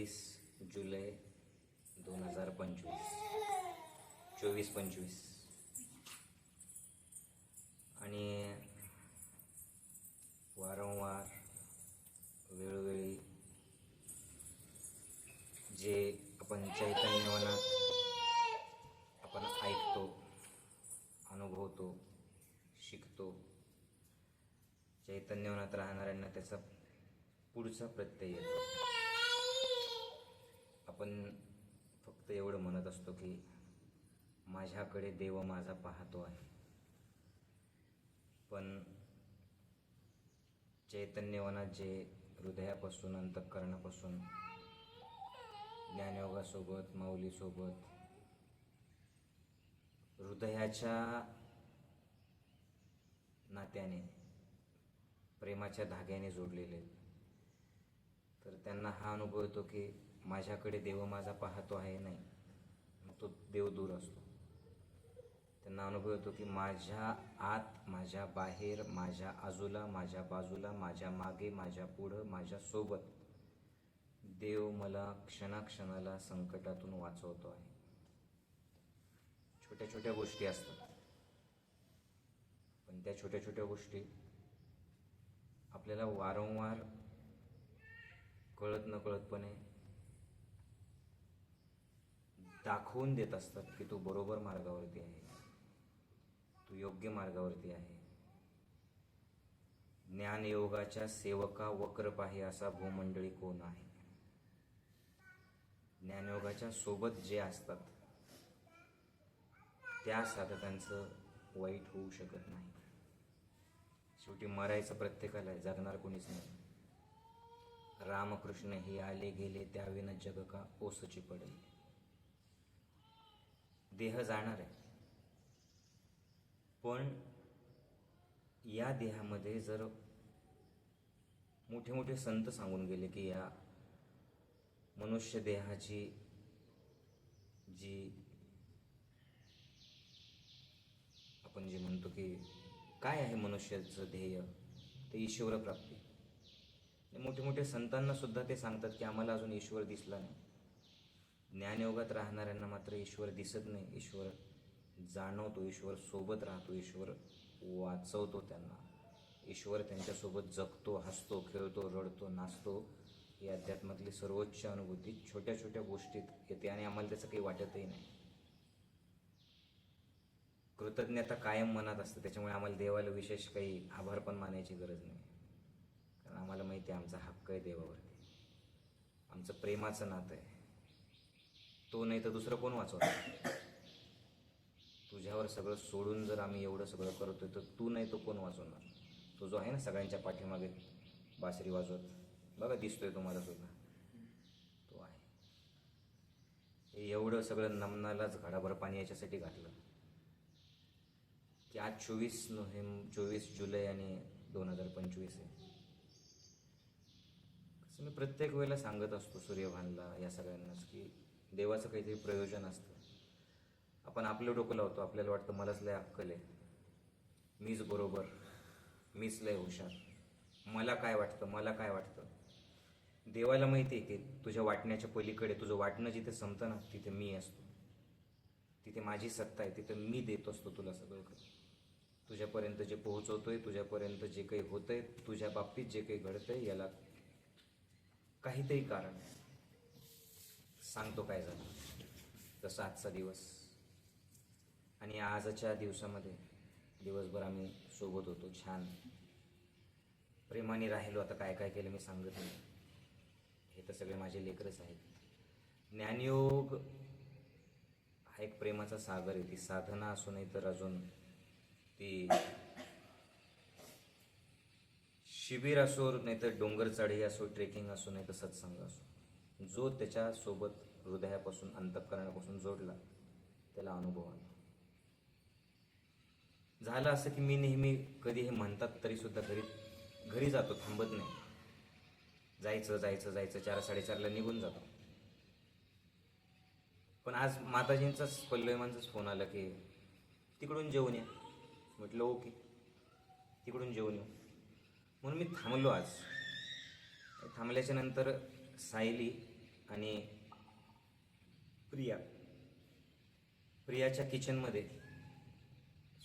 वीस जुलै दोन हजार पंचवीस. चोवीस पंचवीस. आणि वारंवार वेळोवेळी जे आपण चैतन्यवनात आपण ऐकतो अनुभवतो शिकतो चैतन्यवनात राहणाऱ्यांना त्याचा पुढचा प्रत्यय येतो. आपण फक्त एवढं म्हणत असतो की माझ्याकडे देव माझा पाहतो आहे पण चैतन्यवनात जे हृदयापासून अंतःकरणापासून ज्ञानयोगासोबत माऊलीसोबत हृदयाच्या नात्याने प्रेमाच्या धाग्याने जोडलेले आहेत. तर त्यांना हा अनुभव येतो की माझ्याकडे देव माझा पाहतो आहे नाही मग तो देव दूर असतो. त्यांना अनुभव येतो की माझ्या आत माझ्या बाहेर माझ्या आजूला माझ्या बाजूला माझ्या मागे माझ्या पुढं माझ्या सोबत देव मला क्षणाक्षणाला संकटातून वाचवतो आहे. छोट्या छोट्या गोष्टी असतात. पण त्या छोट्या छोट्या गोष्टी आपल्याला वारंवार कळत नकळतपणे दाखवून देत असतात की तू बरोबर मार्गावरती आहे. तू योग्य मार्गावरती आहे. ज्ञानयोगाच्या सेवका वक्रप आहे असा भूमंडळी कोण आहे? ज्ञानयोगाच्या सोबत जे असतात त्या साधकांचं वाईट होऊ शकत नाही. शेवटी मरायचं प्रत्येकाला जगणार कोणीच नाही. रामकृष्ण हे आले गेले त्याविना जग का ओसची पडेल? देह जाणार आहे. पण या देहामध्ये जर मोठे मोठे संत सांगून गेले की या मनुष्य देहाची जी आपण जे म्हणतो की काय आहे मनुष्याचं ध्येय ते ईश्वर प्राप्ती मोठे मोठे संतांना सुद्धा ते सांगतात की आम्हाला अजून ईश्वर दिसला नाही. ज्ञानयोगात राहणाऱ्यांना मात्र ईश्वर दिसत नाही. ईश्वर जाणवतो ईश्वर सोबत राहतो ईश्वर वाचवतो त्यांना. ईश्वर त्यांच्यासोबत जगतो हसतो खेळतो रडतो नाचतो. ही अध्यात्मातली सर्वोच्च अनुभूती छोट्या छोट्या गोष्टीत येते आणि आम्हाला त्याचं काही वाटतही नाही. कृतज्ञता कायम मनात असते त्याच्यामुळे आम्हाला देवाला विशेष काही आभार पण मानायची गरज नाही. कारण आम्हाला माहिती आहे आमचा हक्क आहे देवावरती. आमचं प्रेमाचं नातं आहे. तो नाही तर दुसरं कोण वाचवणार तुझ्यावर सगळं सोडून जर आम्ही एवढं सगळं करतोय तर तू नाही तो कोण वाचवणार? तो जो आहे ना सगळ्यांच्या पाठीमागे बासरी वाजवत बघा दिसतोय तुम्हाला सुद्धा. तो आहे. हे एवढं सगळं नमनालाच घडाभर पाणी याच्यासाठी घातलं. की आज चोवीस नोव्हेंबर चोवीस जुलै आणि दोन हजार पंचवीस आहे. कसं मी प्रत्येक वेळेला सांगत असतो सूर्यभानला या सगळ्यांनाच की देवाचं काहीतरी प्रयोजन असतं. आपण आपलं डोकं लावतो आपल्याला वाटतं मलाच लय अक्कल आहे. मीच बरोबर मीच लय हुशार. मला काय वाटतं मला काय वाटतं? देवाला माहिती आहे की तुझ्या वाटण्याच्या पलीकडे तुझं वाटणं जिथे संपतं ना तिथे मी असतो. तिथे माझी सत्ता आहे तिथे मी देत असतो तुला सगळं काही तुझ्यापर्यंत जे पोहोचवतोय तुझ्यापर्यंत जे काही होतंय तुझ्या बाबतीत जे काही घडतंय याला काहीतरी कारण आहे. सांगतो काय झालं. जसं आजचा दिवस. आणि आजच्या दिवसामध्ये दिवसभर आम्ही सोबत होतो छान. प्रेमाने राहिलो. आता काय काय केलं मी सांगत नाही. हे तर सगळे माझे लेकरच आहेत. ज्ञानयोग हा एक प्रेमाचा सागर आहे. ती साधना असो नाही तर अजून ती शिबिर असो नाही तर डोंगर चढी असो ट्रेकिंग असो नाही तर सत्संग असो. जो त्याच्यासोबत हृदयापासून अंतःकरणापासून जोडला त्याला अनुभव आला. झालं असं की मी नेहमी कधी हे म्हणतात तरी सुद्धा घरी घरी जातो थांबत नाही. जायचं जायचं जायचं चार साडेचारला निघून जातो. पण आज माताजींचाच पल्लवीमांचाच फोन आला की तिकडून जेवण या. म्हटलं ओके. तिकडून जेवण येऊ. म्हणून मी थांबलो आज. थांबल्याच्या नंतर सायली आणि प्रिया. प्रियाच्या किचनमध्ये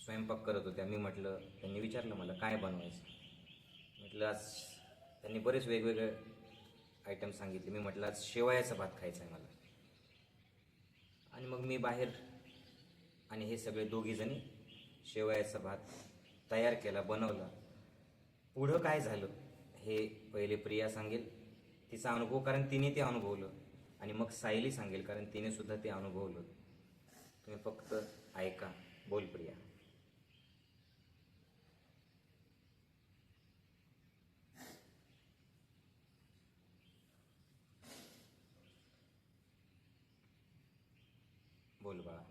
स्वयंपाक करत होत्या. मी म्हटलं त्यांनी विचारलं मला काय बनवायचं? म्हटलं आज त्यांनी बरेच वेगवेगळे आयटम सांगितले. मी म्हटलं आज शेवयाचा भात खायचा आहे मला. आणि मग मी बाहेर आणि हे सगळे दोघीजणी शेवयाचा भात तयार केला बनवला. पुढं काय झालं हे पहिले प्रिया सांगेल. तिचा अनुभव कारण तिने ते अनुभवलं. आणि मग सायली सांगेल कारण तिने सुद्धा ते अनुभवलं. तुम्ही फक्त ऐका बोल प्रिया बोल बाळा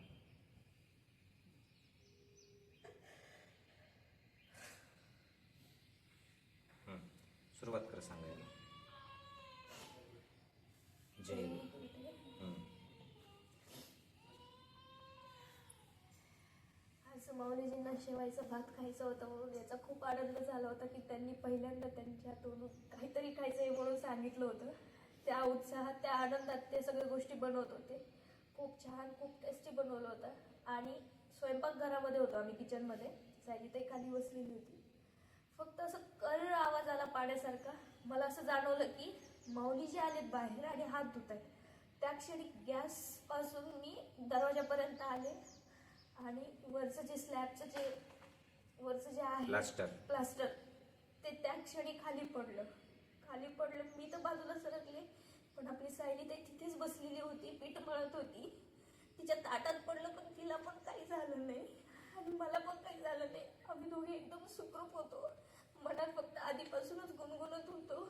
हं. सुरुवात कर सांगायला जय गुरु. हं. आज माऊलीजींना शेवायचा भात खायचा होता म्हणून याचा खूप आनंद झाला होता की त्यांनी पहिल्यांदा त्यांच्या तोंडून काहीतरी खायचं आहे म्हणून सांगितलं होतं. त्या उत्साहात त्या आनंदात ते सगळ्या गोष्टी बनवत होते. खूप छान खूप टेस्टी बनवलं होतं. आणि स्वयंपाकघरामध्ये होतो आम्ही किचनमध्ये सायली ते खाली बसलेली होती. फक्त असं कर आवाज आला पाण्यासारखा. मला असं जाणवलं की माऊली जे आलेत बाहेर आणि हात धुत आहेत त्या क्षणी गॅसपासून मी दरवाजापर्यंत आले. आणि वरचं जे स्लॅबचं जे वरचं जे आहे प्लास्टर प्लास्टर ते त्या क्षणी खाली पडलं. खाली पडलं. मी तर बाजूला सरकले पण आपली सायली ते तिथेच बसलेली होती पीठ मळत होती. तिच्या ताटात पडलं पण तिला पण काही झालं नाही. आणि मला पण काही झालं नाही. आम्ही दोघे एकदम सुखरूप होतो. मनात फक्त आधीपासूनच गुणगुणत होतो.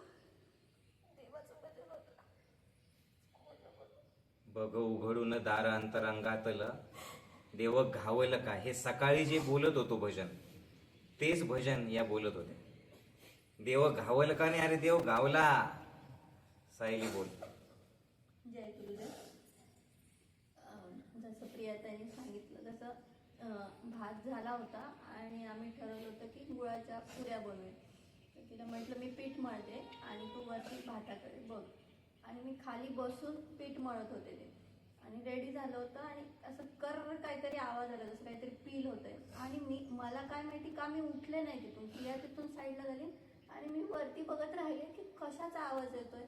देवाचं भजन होतं. बघ उघडून दार अंतरंगातलं. देव घावलं का? हे सकाळी जे बोलत होतो भजन तेच भजन या बोलत होते. देव घावलं का नाही? अरे देव गावला सायली बोल. जय गुरुदेव. जसं प्रियाताईने सांगितलं तसं भात झाला होता आणि आम्ही ठरवलं होतं की गुळाच्या पुऱ्या बनवूया. तिला म्हटलं मी पीठ मळते आणि तू वरती भाताकडे बघ. आणि मी खाली बसून पीठ मळत होते ते. आणि रेडी झालं होतं आणि असं कर काहीतरी आवाज आला जसं काहीतरी पील होतंय. आणि मी मला काय माहिती का मी उठले नाही तिथून. प्रिया तिथून साईडला झाली. आणि मी वरती बघत राहिले की कशाचा आवाज येतोय.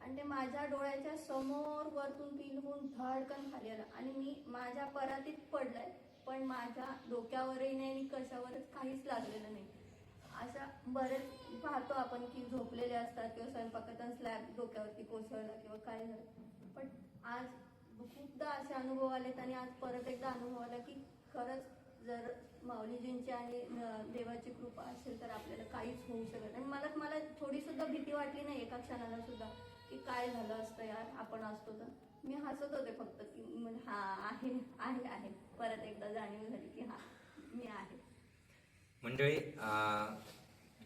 आणि ते माझ्या डोळ्याच्या समोर वरतून पील होऊन धडकन खाली आलं. आणि मी माझ्या परातीत पडलंय पण माझ्या डोक्यावरही नाही आणि कशावरच काहीच लागलेलं नाही. अशा बरेच पाहतो आपण की झोपलेले असतात किंवा स्वयंपाकात स्लॅब डोक्यावरती कोसळला किंवा काय झालं. पण आज खूपदा असे अनुभव आलेत आणि आज परत एकदा अनुभव आला की खरंच जर माऊलीजींची आणि देवाची कृपा असेल तर आपल्याला काहीच होऊ शकत नाही. मला मला थोडी सुद्धा भीती वाटली नाही एका क्षणाला सुद्धा की काय झालं असतं यार आपण असतो तर. मी हसत होते फक्त की म्हणजे हा आहे आहे आहे. परत एकदा जाणीव झाली की हा मी आहे. मंडळी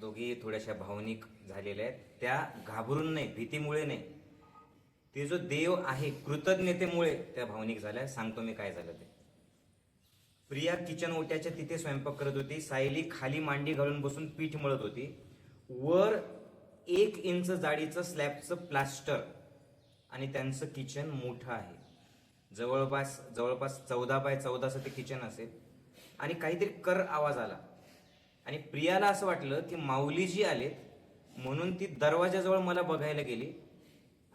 दोघी थोड्याशा भावनिक झालेल्या आहेत. त्या घाबरून नाही भीतीमुळे नाही. ते जो देव आहे कृतज्ञतेमुळे त्या भावनिक झाल्या. सांगतो मी काय झालं ते. प्रिया किचन ओट्याच्या तिथे स्वयंपाक करत होती. सायली खाली मांडी घालून बसून पीठ मळत होती. वर एक इंच जाडीचं स्लॅबचं प्लास्टर आणि त्यांचं किचन मोठं आहे. जवळपास जवळपास चौदा बाय चौदाचं ते किचन असेल. आणि काहीतरी कर आवाज आला. आणि प्रियाला असं वाटलं की माऊलीजी आलेत म्हणून ती दरवाजाजवळ मला बघायला गेली.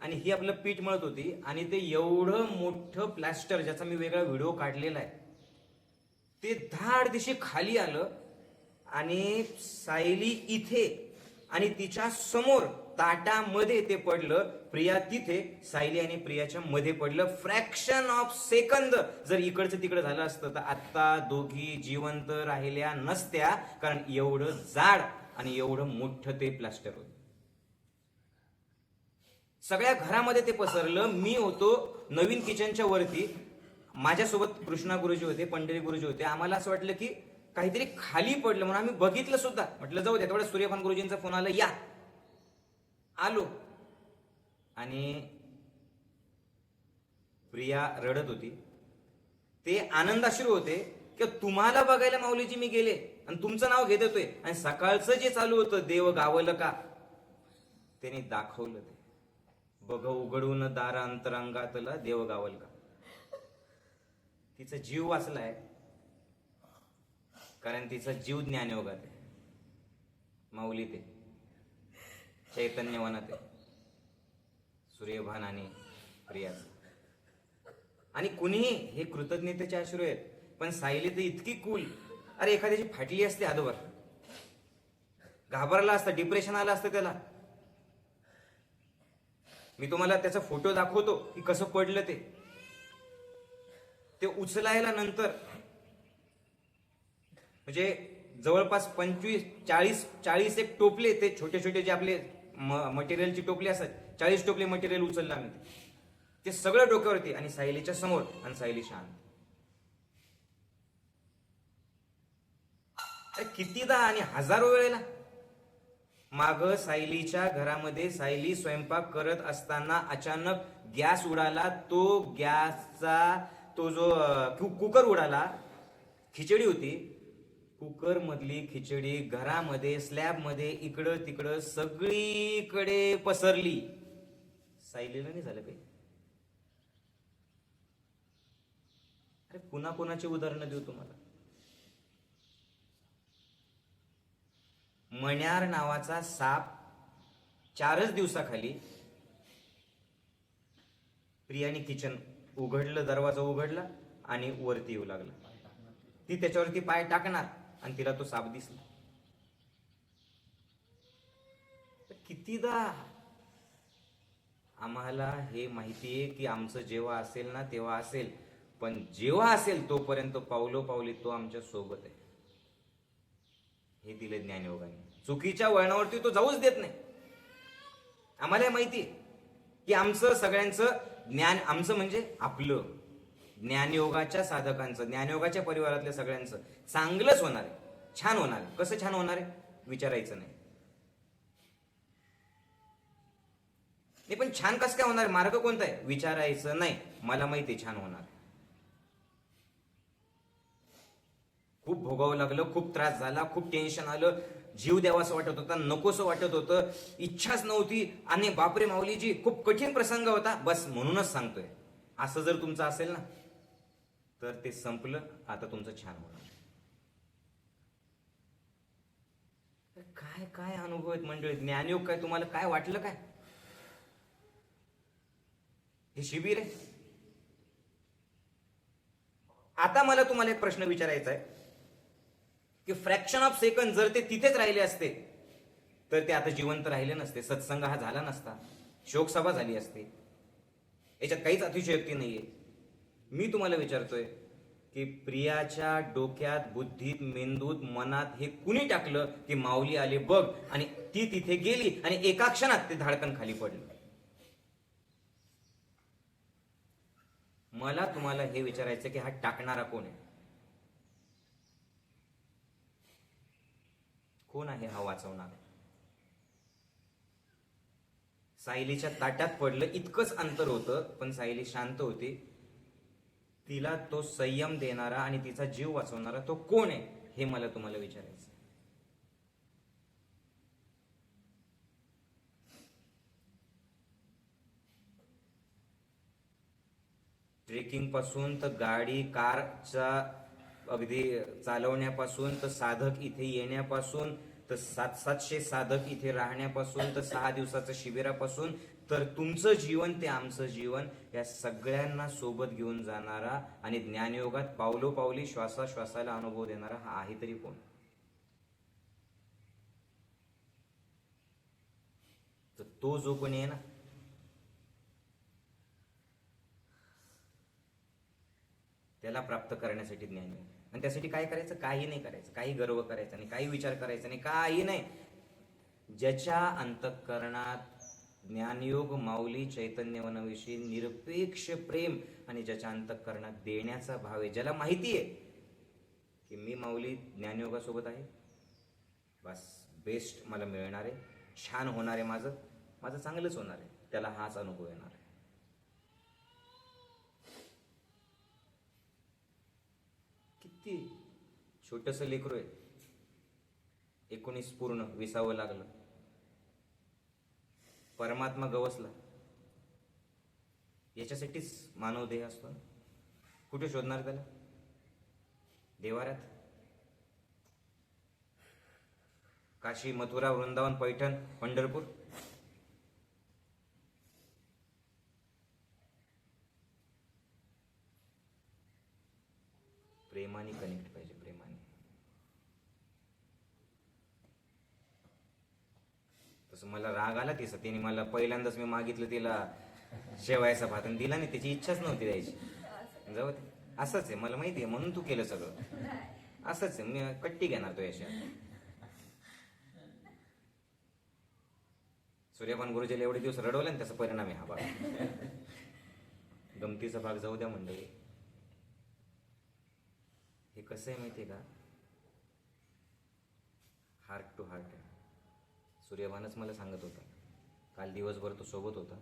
आणि ही आपलं पीठ मळत होती आणि ते एवढं मोठं प्लॅस्टर ज्याचा मी वेगळा व्हिडिओ काढलेला आहे ते धाड दिशे खाली आलं आणि सायली इथे आणि तिच्या समोर ताटामध्ये ते पडलं. प्रिया तिथे सायली आणि प्रियाच्या मध्ये पडलं. फ्रॅक्शन ऑफ सेकंद जर इकडचं तिकडं झालं असतं तर आत्ता दोघी जिवंत राहिल्या नसत्या कारण एवढं जाड आणि एवढं मोठं ते प्लास्टर होतं. सगळ्या घरामध्ये ते पसरलं. मी होतो नवीन किचनच्या वरती. माझ्यासोबत कृष्णा गुरुजी होते पंढरी गुरुजी होते. आम्हाला असं वाटलं की काहीतरी खाली पडलं म्हणून आम्ही बघितलं सुद्धा. म्हटलं जाऊ द्या तेवढ्या सूर्यपान गुरुजींचा फोन आला या. आलो. आणि प्रिया रडत होती. ते आनंदाश्रू होते की तुम्हाला बघायला माऊलीजी मी गेले आणि तुमचं नाव घेत होतोय आणि सकाळचं जे चालू होतं देव गावलं का? त्यांनी दाखवलं ते. बघ उघडून दार अंतरंगातला देव गावल का? तिचा जीव वाचलाय कारण तिचा जीव ज्ञानयोगात आहे. माऊली ते चैतन्यवनात आहे. सूर्यभान आणि प्रिया आणि कुणीही हे कृतज्ञतेचे आश्रू आहेत पण सायली तर इतकी कूल अरे एखाद्याची फाटली असते आदवर घाबरला असता डिप्रेशन आलं असतं त्याला. मी तुम्हाला त्याचा फोटो दाखवतो की कसं पडलं ते. ते उचलायला नंतर म्हणजे जवळपास पंचवीस चाळीस चाळीस एक टोपले ते छोटे छोटे जे आपले मटेरियलचे टोपले असतात चाळीस टोपले मटेरियल उचलला मी ते सगळं डोक्यावरती आणि सायलीच्या समोर आणि सायली शांत. अरे कितीदा आणि हजारो वेळेला. माग सायलीच्या घरामध्ये सायली स्वयंपाक करत असताना अचानक गॅस उडाला. तो गॅसचा तो जो कु- कुकर उडाला. खिचडी होती. कुकर मधली खिचडी घरामध्ये स्लॅबमध्ये इकडं तिकडं सगळीकडे पसरली. सायलीला नाही झालं काही? अरे पुन्हा कोणाची उदाहरणं देऊ तुम्हाला? मण्यार नावाचा साप चारच दिवसाखाली प्रियाने किचन उघडलं दरवाजा उघडला आणि वरती येऊ लागला. ती त्याच्यावरती पाय टाकणार आणि तिला तो साप दिसला. तर कितीदा आम्हाला हे माहिती आहे की आमचं जेव्हा असेल ना तेव्हा असेल. पण जेव्हा असेल तोपर्यंत पावलो पावली तो आमच्यासोबत आहे. हे दिले ज्ञानयोगाने. चुकीच्या वळणावरती तो जाऊच देत नाही. आम्हाला माहिती आहे की आमचं सगळ्यांचं ज्ञान आमचं म्हणजे आपलं. ज्ञानयोगाच्या साधकांचं ज्ञानयोगाच्या परिवारातल्या सगळ्यांचं. चांगलंच होणार आहे. छान होणार आहे. कसं छान होणार आहे? विचारायचं नाही. नाही पण छान कसं काय होणार? मार्ग कोणता आहे? विचारायचं नाही. मला माहिती आहे छान होणार खूप भोगावं लागलं खूप त्रास झाला खूप टेन्शन आलं. जीव द्यावासं वाटत होता नकोसं वाटत होतं. इच्छाच नव्हती. आणि बापरे माऊलीजी खूप कठीण प्रसंग होता. बस म्हणूनच सांगतोय. असं जर तुमचं असेल ना तर ते संपलं. आता तुमचं छान होणार. काय काय अनुभव आहेत मंडळी? ज्ञानयोग काय? तुम्हाला काय वाटलं काय? हे शिबिर आहे? आता मला तुम्हाला एक प्रश्न विचारायचा आहे. की फ्रॅक्शन ऑफ सेकंड जर ते तिथेच राहिले असते तर ते आता जिवंत राहिले नसते. सत्संग हा झाला नसता. शोकसभा झाली असते. याच्यात काहीच अतिशयोक्ती नाहीये. मी तुम्हाला विचारतोय की प्रियाच्या डोक्यात बुद्धीत मेंदूत मनात हे कुणी टाकलं की माऊली आले बघ आणि ती तिथे गेली आणि एका क्षणात ते धाडकन खाली पडलं? मला तुम्हाला हे विचारायचं की हा टाकणारा कोण आहे? कोण आहे हा वाचवणार? सायलीच्या ताट्यात पडलं इतकंच अंतर होतं पण सायली शांत होती. तिला तो संयम देणारा आणि तिचा जीव वाचवणारा तो कोण आहे हे मला तुम्हाला विचारायचं ट्रेकिंगपासून तर गाडी कारचा अगदी चालवण्यापासून तर साधक इथे येण्यापासून तर सात सातशे साधक इथे राहण्यापासून तर सहा दिवसाचं शिबिरापासून तर तुमचं जीवन ते आमचं जीवन या सगळ्यांना सोबत घेऊन जाणारा आणि ज्ञानयोगात पावलोपावली श्वासाश्वासाला अनुभव देणारा हा आहे तरी कोण? तर तो जो कोणी आहे ना त्याला प्राप्त करण्यासाठी ज्ञान आणि त्यासाठी काय करायचं? काही नाही करायचं. काही गर्व करायचा नाही. काही विचार करायचा नाही. काही नाही. ज्याच्या अंतःकरणात ज्ञानयोग माऊली चैतन्यवनाविषयी निरपेक्ष प्रेम आणि ज्याच्या अंतःकरणात देण्याचा भाव आहे ज्याला माहिती आहे की मी माऊली ज्ञानयोगासोबत आहे. बस बेस्ट मला मिळणार आहे. छान होणार आहे माझं. माझं चांगलंच होणार आहे. त्याला हाच अनुभव येणार आहे. किती? छोटस लेकरू आहे. एकोणीस पूर्ण विसावं लागलं. परमात्मा गवसला. याच्यासाठीच मानव देह असतो ना. कुठे शोधणार त्याला? देवाऱ्यात? काशी मथुरा वृंदावन पैठण पंढरपूर? प्रेमाने कनेक्ट पाहिजे प्रेमाने. तसं मला राग आला तिचा. तिने मला पहिल्यांदाच मी मागितलं तिला. शेवायचा भात आणि दिला नाही त्याची इच्छाच नव्हती द्यायची. जाऊ दे. असंच आहे मला माहिती आहे म्हणून तू केलं सगळं. असंच आहे मी कट्टी घेणार तो याच्या सूर्यपान गुरुजीला एवढे दिवस रडवले ना त्याचा परिणाम आहे हा भाग गमतीचा भाग जाऊ द्या मंडळी. हे कसं आहे माहिती आहे का? हार्ट टू हार्ट आहे. सूर्यभानच मला सांगत होता. काल दिवसभर तो सोबत होता.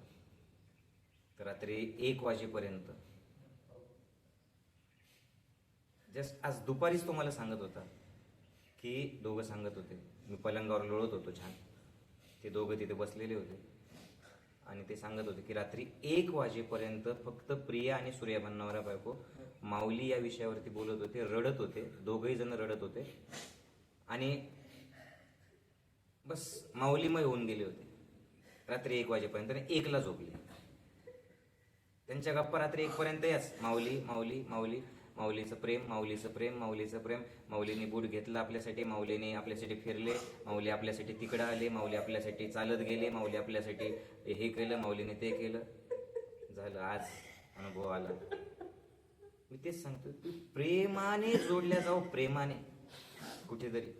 तर रात्री एक वाजेपर्यंत. जस्ट आज दुपारीच तो मला सांगत होता की दोघं सांगत होते. मी पलंगावर लोळत होतो छान. ते दोघं तिथे बसलेले होते. आणि ते सांगत होते की रात्री एक वाजेपर्यंत फक्त प्रिया आणि सूर्या नवरा बायको माऊली या विषयावरती बोलत होते रडत होते दोघही जण रडत होते. आणि बस माऊलीमय होऊन गेले होते. रात्री एक वाजेपर्यंत आणि एकला झोपले. त्यांच्या गप्पा रात्री एकपर्यंत याच माऊली माऊली माऊली. माऊलीचं प्रेम माऊलीचं प्रेम माऊलीचं प्रेम. माऊलीने बूट घेतलं आपल्यासाठी माऊलीने आपल्यासाठी फिरले. माऊली आपल्यासाठी तिकडं आले माऊली आपल्यासाठी चालत गेले माऊली आपल्यासाठी हे केलं माऊलीने ते केलं. झालं आज अनुभव आला. मी तेच सांगतो तू प्रेमाने जोडल्या जाऊ प्रेमाने. कुठेतरी.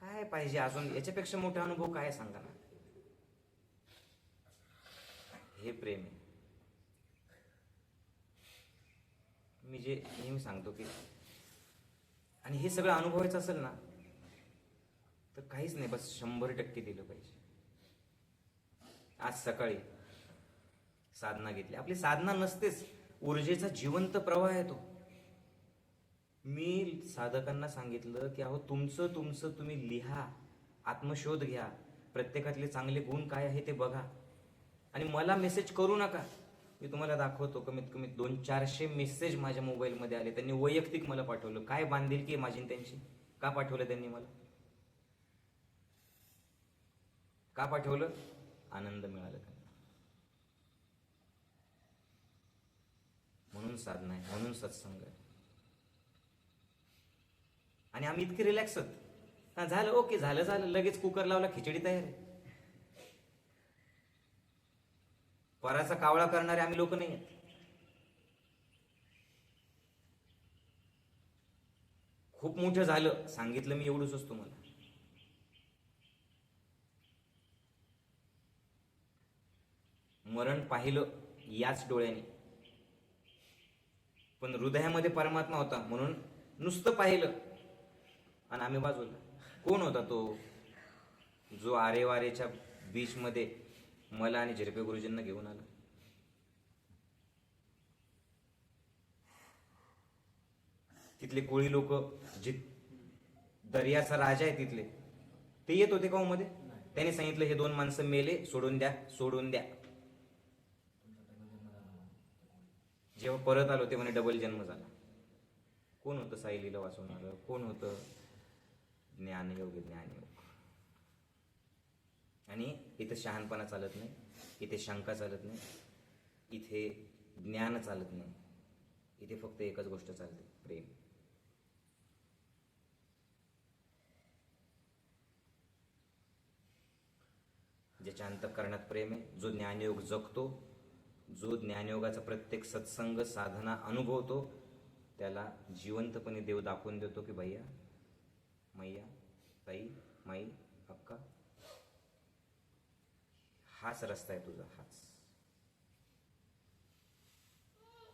काय पाहिजे अजून? याच्यापेक्षा मोठा अनुभव काय सांगताना सांगा ना हे प्रेम आहे. मी जे नेहमी सांगतो की आणि हे सगळं अनुभवायचं असेल ना तर काहीच नाही बस शंभर टक्के दिलं पाहिजे. आज सकाळी साधना घेतली. आपली साधना नसतेच ऊर्जेचा जिवंत प्रवाह आहे तो. मी साधकांना सांगितलं की अहो तुमचं तुमचं तुम्ही लिहा आत्मशोध घ्या. प्रत्येकातले चांगले गुण काय आहे ते बघा. आणि मला मेसेज करू नका. मी तुम्हाला दाखवतो कमीत कमी दोन चारशे मेसेज माझ्या मोबाईलमध्ये आले. त्यांनी वैयक्तिक मला पाठवलं. काय बांधील की माझी त्यांची? का पाठवलं त्यांनी मला? का पाठवलं? आनंद मिळाला त्यांना. म्हणून साधना आहे म्हणून सत्संग आहे. आणि आम्ही इतके रिलॅक्स आहोत. झालं ओके झालं झालं. लगेच कुकर लावला खिचडी तयार आहे. पराचा कावळा करणारे आम्ही लोक नाही आहेत खूप मोठं झालं. सांगितलं मी एवढंच असतो मला. मरण पाहिलं याच डोळ्याने. पण हृदयामध्ये परमात्मा होता म्हणून नुसतं पाहिलं. आणि आम्ही बाजूला. कोण होता तो? जो आरेवारेच्या बीचमध्ये मला आणि झिरपे गुरुजींना घेऊन आला. तिथले कोळी लोक जे दर्याचा राजा आहे तिथले ते येत होते का मध्ये त्याने सांगितलं हे दोन माणसं मेले सोडून द्या सोडून द्या. जेव्हा परत आलो ते म्हणे डबल जन्म झाला. कोण होतं सायलीला वाचवणार कोण होतं? ज्ञानयोग ज्ञानयोग. आणि इथे शहाणपणा चालत नाही इथे शंका चालत नाही इथे ज्ञान चालत नाही. इथे फक्त एकच गोष्ट चालते प्रेम. ज्याच्या अंतकरणात प्रेम आहे जो ज्ञानयोग जगतो जो ज्ञानयोगाचा प्रत्येक सत्संग साधना अनुभवतो त्याला जिवंतपणे देव दाखवून देतो की भैया मैया ताई माई हाच रस्ता आहे तुझा हाच.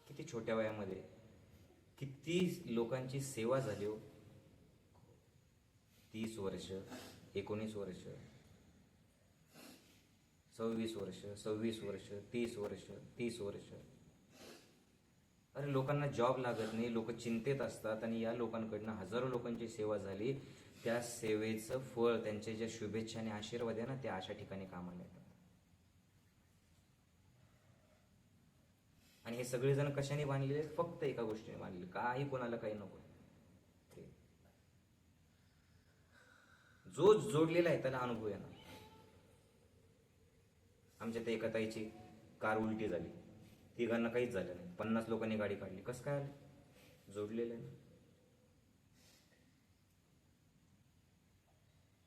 किती छोट्या वयामध्ये किती लोकांची सेवा झाली हो. तीस वर्ष एकोणीस वर्ष सव्वीस वर्ष सव्वीस वर्ष तीस वर्ष तीस वर्ष. अरे लोकांना जॉब लागत नाही लोक चिंतेत असतात आणि या लोकांकडनं हजारो लोकांची सेवा झाली. त्या सेवेचं फळ त्यांच्या ज्या शुभेच्छा आणि आशीर्वाद आहे ना त्या अशा ठिकाणी कामाला येतात. आणि हे सगळेजण कशाने बांधलेले आहेत? फक्त एका गोष्टीने बांधलेले. काही कोणाला काही नको. जो जोडलेला आहे त्याला अनुभव येणार. आमच्या त्या एका ताईची कार उलटी झाली. तिघांना काहीच झालं नाही. पन्नास लोकांनी गाडी काढली. कसं काय आलं? जोडलेलं आहे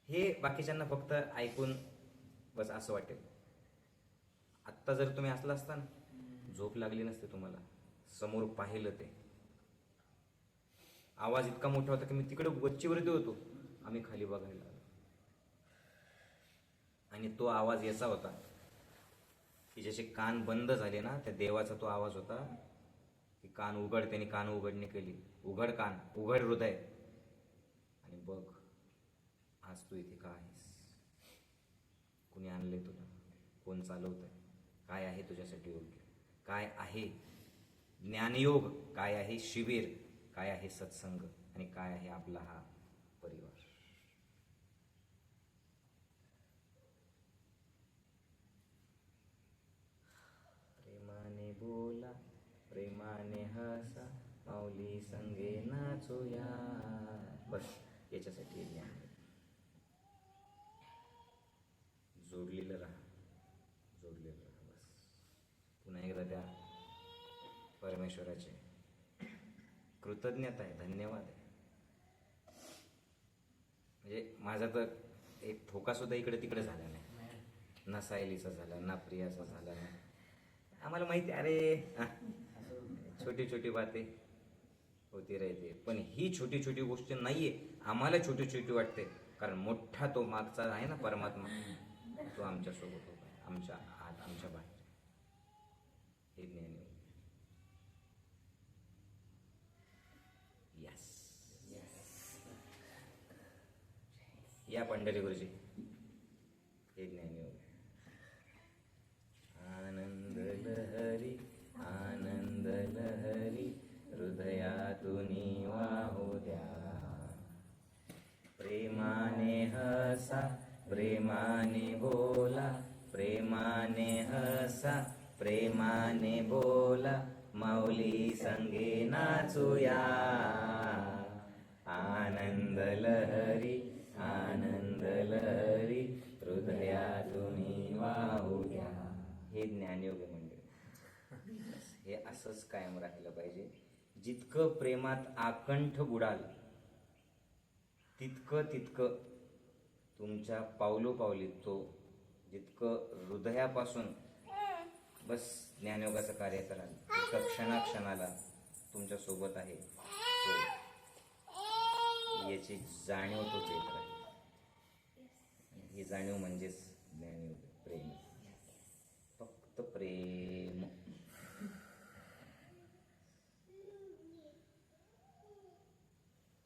हे बाकीच्यांना फक्त ऐकून बस असं वाटेल. आत्ता जर तुम्ही असला असता ना झोप लागली नसते तुम्हाला. समोर पाहिलं ते. आवाज इतका मोठा होता की मी तिकडे गच्चीवरती होतो. आम्ही खाली बघायला आलो. आणि तो आवाज याचा होता की जसे कान बंद झाले ना त्या देवाचा तो आवाज होता की कान उघड त्याने कान उघडणी केली. उघड कान उघड हृदय. आणि बघ आज तू इथे का आहेस? कुणी आणले तुला? कोण चालवतंय? काय आहे तुझ्यासाठी योग्य? काय आहे? ज्ञानयोग काय आहे शिबिर काय आहे सत्संग आणि काय आहे आपला हा परिवार? प्रेमाने बोला प्रेमाने हसा माऊली संगे नाचूया. बस याच्यासाठी ज्ञान जोडलेलं राहा बस पुन्हा एकदा त्या परमेश्वराचे. कृतज्ञता आहे धन्यवाद आहे. म्हणजे माझा तर एक ठोका सुद्धा इकडे तिकडे झाला नाही. ना सायलीचा झाला ना प्रियाचा झाला नाही. आम्हाला माहिती आहे, अरे छोटी छोटी बाते होती राहते पण ही छोटी छोटी गोष्ट नाहीये. आम्हाला छोटी छोटी वाटते. कारण मोठा तो मागचा आहे ना परमात्मा. तो आमच्यासोबत आमच्या आत आमच्या बाहेर. हे ज्ञान या पंढरी गुरुजी. हे ज्ञानयोग आनंद लहरी आनंद लहरी हृदयातून वाहू हो द्या. प्रेमाने हसा प्रेमाने बोला प्रेमाने हसा प्रेमाने बोला माऊली संगे नाचूया. आनंद लहरी आनंद लहरी हृदयातून वाहू घ्या हे ज्ञानयोग मंडळ. हे असंच कायम राहिलं पाहिजे. जितकं प्रेमात आकंठ बुडाल तितकं तितकं तुमच्या पावलोपावलीत तो जितकं हृदयापासून बस ज्ञानयोगाचं कार्य कराल तितकं क्षणाक्षणाला तुमच्यासोबत आहे. हो. याची जाणीव तो देत राहील. ही जाणीव म्हणजेच ज्ञानयोग प्रेम. फक्त प्रेम.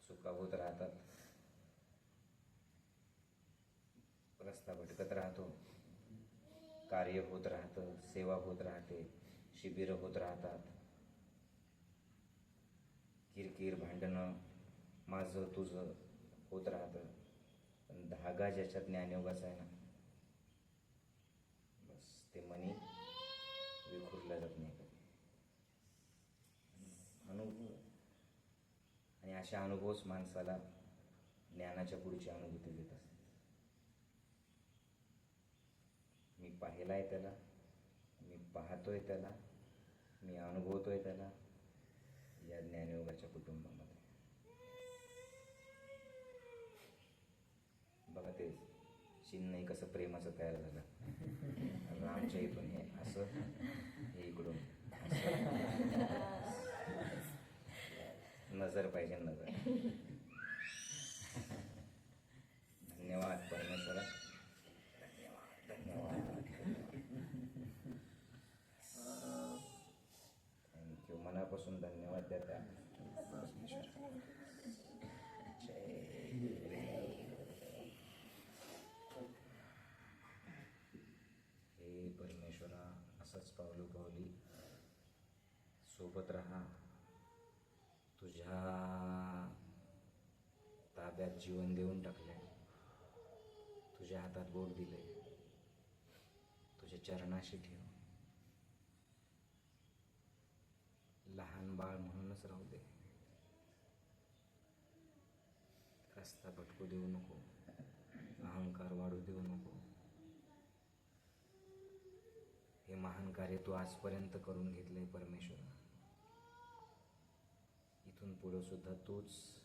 चुका होत राहतात. रस्ता भटकत राहतो. कार्य होत राहतं सेवा होत राहते शिबिरं होत राहतात. किरकिर भांडणं माझं तुझं होत राहतं. धागा ज्याच्यात ज्ञानयोगाचा आहे ना. बस ते मनी विखुरलं जात नाही. कधी अनुभव आणि अशा अनुभवच माणसाला ज्ञानाच्या पुढची अनुभूती देत असते मी पाहिला आहे त्याला मी पाहतोय त्याला मी अनुभवतोय त्याला या ज्ञानयोगाच्या कुटुंबामध्ये बघा ते चिन्ह कसं प्रेमाचं तयार झालं. रामच्या इथून हे असं. हे इकडून. नजर पाहिजे नजर धन्यवाद परमेश्वरा धन्यवाद धन्यवाद थँक्यू मनापासून धन्यवाद द्या त्या परमेश्वरा. जय हे परमेश्वरा असंच पावलो पावली सोबत राहा तुझ्या ताब्यात जीवन देऊन टाकले तुझ्या हातात बोट दिले तुझ्या चरणाशी ठेव. लहान बाळ म्हणूनच राहू दे. रस्ता भटकू देऊ नको. अहंकार वाढू देऊ नको. हे महान कार्य तू आजपर्यंत करून घेतलंय परमेश्वर इथून पुढं सुद्धा तूच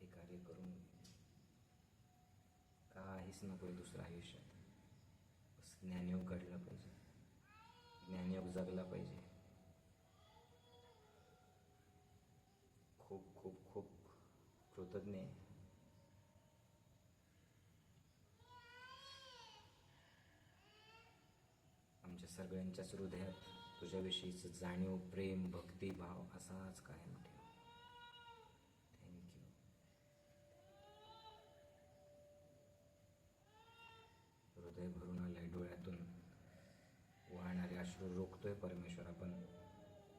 हे कार्य करून काहीच नको आहे दुसरं आयुष्यात. बस ज्ञानयोग घडला पाहिजे. ज्ञानयोग जगला पाहिजे. खूप खूप खूप कृतज्ञ आहे. आमच्या सगळ्यांच्याच हृदयात तुझ्याविषयीचं जाणीव प्रेम भक्तिभाव असाच कायम ठेव थँक्यू हृदय भरून आलंय डोळ्यातून वाहणारे अश्रू रोखतोय परमेश्वर. आपण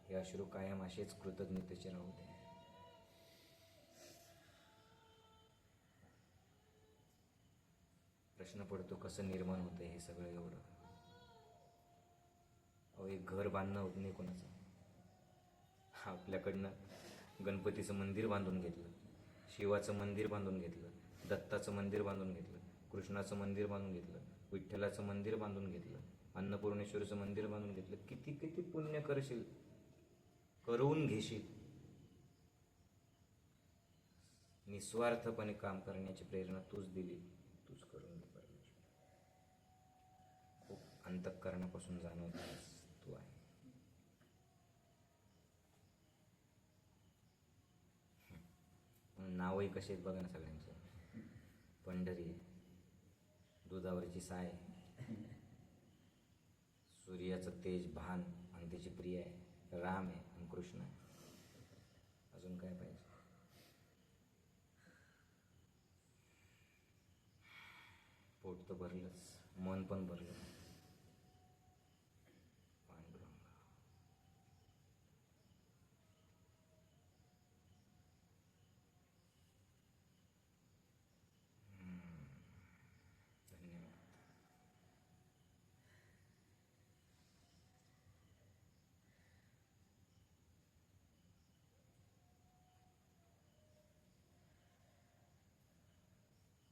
हे अश्रू कायम असेच कृतज्ञतेचे राहू दे. प्रश्न पडतो कसं निर्माण होतंय हे सगळं एवढं? अहो एक घर बांधणं होत नाही कोणाचं. आपल्याकडनं गणपतीचं मंदिर बांधून घेतलं शिवाचं मंदिर बांधून घेतलं दत्ताचं मंदिर बांधून घेतलं कृष्णाचं मंदिर बांधून घेतलं विठ्ठलाचं मंदिर बांधून घेतलं अन्नपूर्णेश्वरीचं मंदिर बांधून घेतलं. किती किती पुण्य करशील करून घेशील. निस्वार्थपणे काम करण्याची प्रेरणा तूच दिली तूच करून घे परमेश्वर. खूप अंतःकरणापासून जाणवत तू आहे. नावही कसे आहेत बघा ना सगळ्यांचे. पंढरी. आहे दुधावरची साय. सूर्याचं तेज भान आणि त्याची प्रिय आहे. राम आहे आणि कृष्ण आहे. अजून काय पाहिजे? पोट तर भरलंच. मन पण भरलं.